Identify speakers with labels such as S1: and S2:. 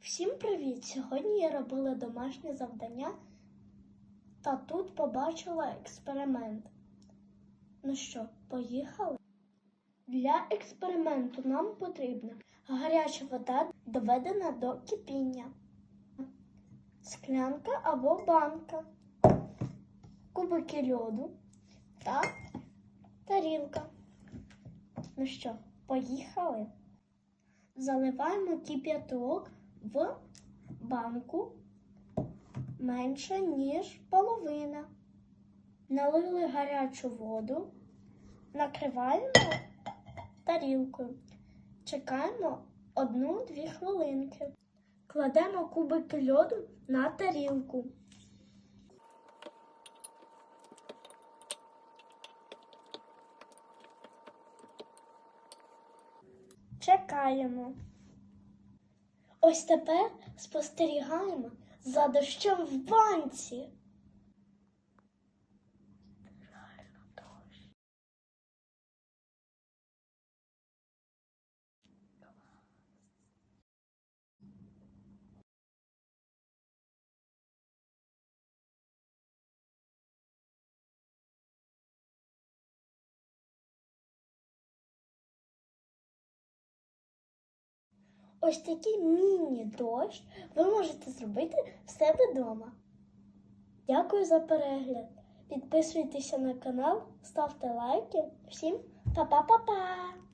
S1: Всім привіт! Сьогодні я робила домашнє завдання та тут побачила експеримент. Ну що, поїхали? Для експерименту нам потрібна гаряча вода, доведена до кипіння, склянка або банка, кубики льоду та тарілка. Ну що, поїхали? Заливаємо кип'яток в банку менше, ніж половина. Налили гарячу воду, накриваємо тарілкою. Чекаємо одну-дві хвилинки. Кладемо кубики льоду на тарілку. Чекаємо. Ось тепер спостерігаємо за дощом в банці. Ось такий міні-дощ ви можете зробити в себе вдома. Дякую за перегляд. Підписуйтеся на канал, ставте лайки. Всім па-па-па-па!